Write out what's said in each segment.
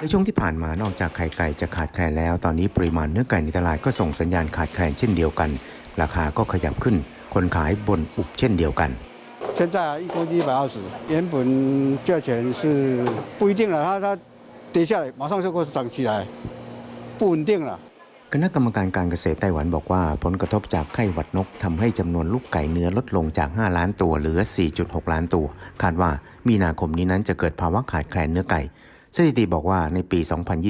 ในช่วงที่ผ่านมานอกจากไข่ไก่จะขาดแคลนแล้ว ตอนนี้ปริมาณเนื้อไก่ในตลาดก็ส่งสัญญาณขาดแคลนเช่นเดียวกัน ราคาก็ขยับขึ้น คนขายบนอุบเช่นเดียวกัน 现在啊，一公斤一百二十，原本价钱是不一定了，它它跌下来马上就会涨起来，不稳定了。 คณะกรรมการการเกษตรไต้หวันบอกว่าผลกระทบจากไข้หวัดนกทำให้จำนวนลูกไก่เนื้อลดลงจาก 5 ล้านตัวเหลือ 4.6 ล้านตัว คาดว่ามีนาคมนี้นั้นจะเกิดภาวะขาดแคลนเนื้อไก่ สถิติบอกว่าในปี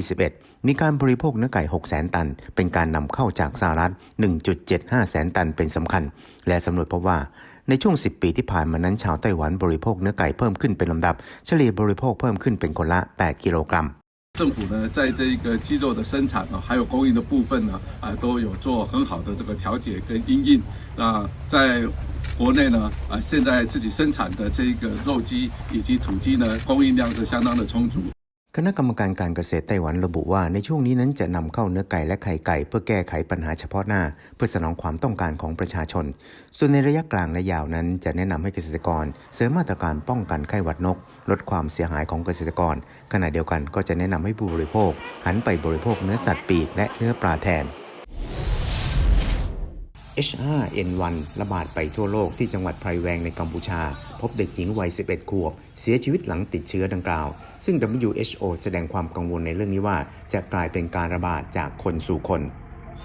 2021 มีการบริโภคเนื้อไก่ 6 0 0 0 0 0 ตัน เป็นการนำเข้าจากสหรัฐ 1.75 แสนตันเป็นสำคัญ และสำรวจพบว่า ในช่วง 10 ปีที่ผ่านมานั้นชาวไต้หวันบริโภคเนื้อไก่เพิ่มขึ้นเป็นลำดับ เฉลี่ยบริโภคเพิ่มขึ้นเป็นคนละ 8 กิโลกรัม 政府呢，在这一个鸡肉的生产呢，还有供应的部分呢，啊，都有做很好的这个调节跟因应。那在国内呢，啊，现在自己生产的这一个肉鸡以及土鸡呢，供应量是相当的充足。 คณะกรรมการการเกษตรไต้หวันระบุว่าในช่วงนี้นั้นจะนำเข้าเนื้อไก่และไข่ไก่ เพื่อแก้ไขปัญหาเฉพาะหน้า เพื่อสนองความต้องการของประชาชน ส่วนในระยะกลางและยาวนั้น จะแนะนำให้เกษตรกรเสริมมาตรการป้องกันไข้หวัดนก ลดความเสียหายของเกษตรกร ขณะเดียวกันก็จะแนะนำให้ผู้บริโภค หันไปบริโภคเนื้อสัตว์ปีกและเนื้อปลาแทน H5N1 ระบาดไปทั่วโลกที่จังหวัดไพรแวงในกัมพูชา พบเด็กหญิงวัย 11 ขวบ เสียชีวิตหลังติดเชื้อดังกล่าว ซึ่ง WHO แสดงความกังวลในเรื่องนี้ว่า จะกลายเป็นการระบาดจากคนสู่คน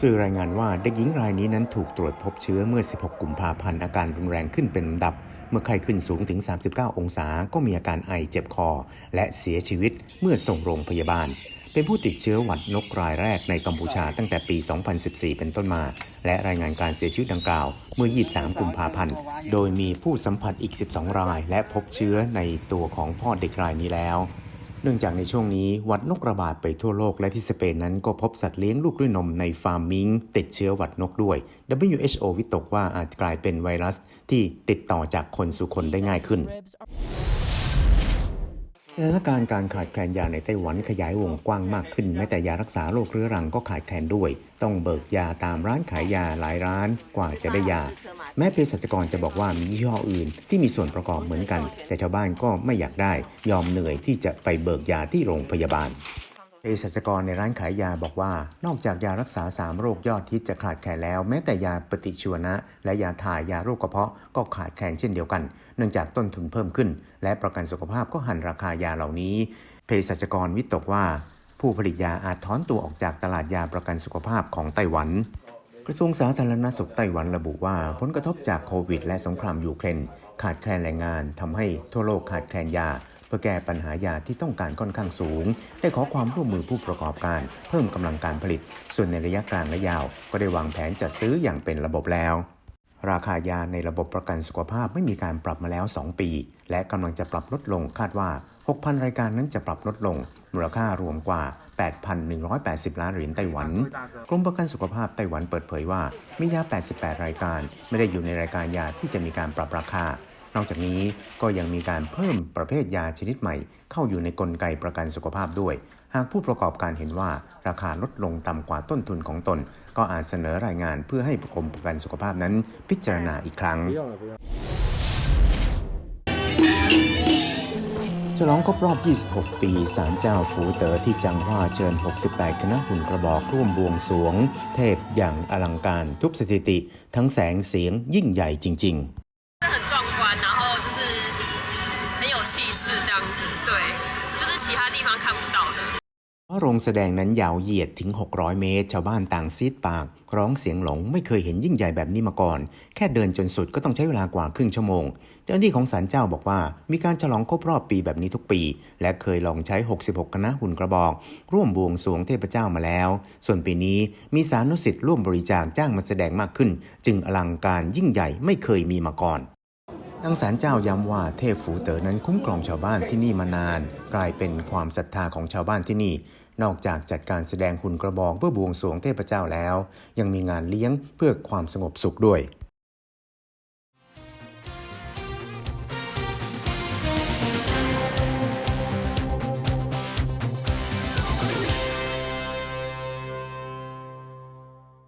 สื่อรายงานว่าเด็กหญิงรายนี้นั้นถูกตรวจพบเชื้อเมื่อ 16 กุมภาพันธ์อาการรุนแรงขึ้นเป็นลำดับ เมื่อไข้ขึ้นสูงถึง 39 องศา ก็มีอาการไอเจ็บคอ และเสียชีวิตเมื่อส่งโรงพยาบาล เป็นผู้ติดเชื้อหวัดนกรายแรกในกัมพูชาตั้งแต่ปี 2014 เป็นต้นมา และรายงานการเสียชีวิตดังกล่าวเมื่อ 23 กุมภาพันธ์ โดยมีผู้สัมผัสอีก 12 ราย และพบเชื้อในตัวของพ่อเด็กรายนี้แล้ว เนื่องจากในช่วงนี้หวัดนกระบาดไปทั่วโลกและที่สเปนนั้นก็พบสัตว์เลี้ยงลูกด้วยนมในฟาร์มมิงติดเชื้อหวัดนกด้วย WHO วิตกว่าอาจกลายเป็นไวรัสที่ติดต่อจากคนสู่คนได้ง่ายขึ้น สถานการณ์การขาดแคลนยาในไต้หวันขยายวงกว้างมากขึ้นแม้แต่ยารักษาโรคเรื้อรังก็ขาดแคลนด้วย ต้องเบิกยาตามร้านขายยาหลายร้านกว่าจะได้ยา แม้เภสัชกรจะบอกว่ามียี่ห้ออื่น ที่มีส่วนประกอบเหมือนกัน แต่ชาวบ้านก็ไม่อยากได้ ยอมเหนื่อยที่จะไปเบิกยาที่โรงพยาบาล เภสัชกรในร้านขายยาบอกว่า นอกจากยารักษา 3 โรคยอดฮิตจะขาดแคลนแล้ว แม้แต่ยาปฏิชีวนะ และยาถ่ายยาโรคกระเพาะก็ขาดแคลนเช่นเดียวกัน เนื่องจากต้นทุนเพิ่มขึ้น และประกันสุขภาพก็หันราคายาเหล่านี้เภสัชกรวิตกว่า ผู้ผลิตยาอาจถอนตัวออกจากตลาดยาประกันสุขภาพของไต้หวันกระทรวงสาธารณสุขไต้หวันระบุว่าผลกระทบจากโควิด และสงครามยูเครนขาดแคลนแรงงานทำให้ทั่วโลกขาดแคลนยา พื่อแก้ปัญหายาที่ต้องการค่อนข้างสูง ได้ขอความร่วมมือผู้ประกอบการ เพิ่มกำลังการผลิต ส่วนในระยะกลางและยาว ก็ได้วางแผนจัดซื้ออย่างเป็นระบบแล้ว ราคายาในระบบประกันสุขภาพไม่มีการปรับมาแล้ว 2 ปี และกำลังจะปรับลดลงคาดว่า 6,000 รายการนั้นจะปรับลดลง มูลค่ารวมกว่า 8,180 ล้านเหรียญไต้หวัน กรมประกันสุขภาพไต้หวันเปิดเผยว่ามียา 88 รายการ ไม่ได้อยู่ในรายการยาที่จะมีการปรับราคา นอกจากนี้ก็ยังมีการเพิ่มประเภทยาชนิดใหม่ เข้าอยู่ในกลไกประกันสุขภาพด้วย หากผู้ประกอบการเห็นว่าราคาลดลงต่ำกว่าต้นทุนของตน ก็อาจเสนอรายงานเพื่อให้กรมประกันสุขภาพนั้น พิจารณาอีกครั้งฉลองครบรอบ 26 ปี ศาลเจ้าฝูเต๋อที่จังหว่าเชิญ 68 คณะหุ่นกระบอกร่วมบวงสรวง เทพอย่างอลังการทุกสถิติ ทั้งแสงเสียงยิ่งใหญ่จริง ๆ 有气势这样子，对，就是其他地方看不到的。 เพราะโรงแสดงนั้นยาวเหยียดถึง 600 เมตร ชาวบ้านต่างซีดปาก ร้องเสียงหลง ไม่เคยเห็นยิ่งใหญ่แบบนี้มาก่อน แค่เดินจนสุดก็ต้องใช้เวลากว่าครึ่งชั่วโมง เจ้าหน้าที่ของศาลเจ้าบอกว่า มีการฉลองครบรอบปีแบบนี้ทุกปี และเคยลองใช้ 66 คณะหุ่นกระบอก ร่วมบวงสรวงเทพเจ้ามาแล้ว ส่วนปีนี้มีสานุสิทธิ์ร่วมบริจาคจ้างมาแสดงมากขึ้น จึงอลังการยิ่งใหญ่ไม่เคยมีมาก่อน นางสารเจ้าย้ำว่าเทพฝูเต๋อนั้นคุ้มครองชาวบ้านที่นี่มานาน กลายเป็นความศรัทธาของชาวบ้านที่นี่ นอกจากจัดการแสดงหุ่นกระบอกเพื่อบวงสรวงเทพเจ้าแล้ว ยังมีงานเลี้ยงเพื่อความสงบสุขด้วย